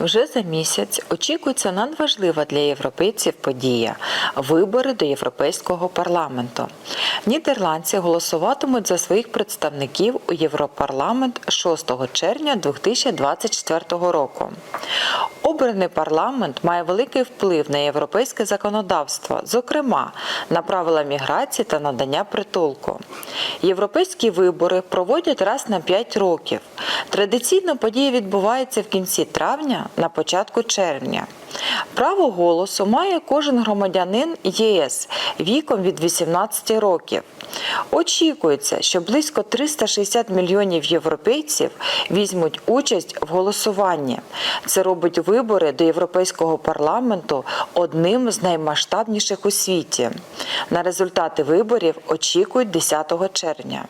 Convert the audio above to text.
Вже за місяць очікується надважлива для європейців подія вибори до Європейського парламенту. Нідерландці голосуватимуть за своїх представників у Європарламент 6 червня 2024 року. Обраний парламент має великий вплив на європейське законодавство, зокрема на правила міграції та надання притулку. Європейські вибори проводять раз на 5 років. Традиційно подія відбувається в кінці травня на початку червня. Право голосу має кожен громадянин ЄС віком від 18 років. Очікується, що близько 360 мільйонів європейців візьмуть участь в голосуванні. Це робить вибори до Європейського парламенту одним з наймасштабніших у світі. На результати виборів очікують 10 червня.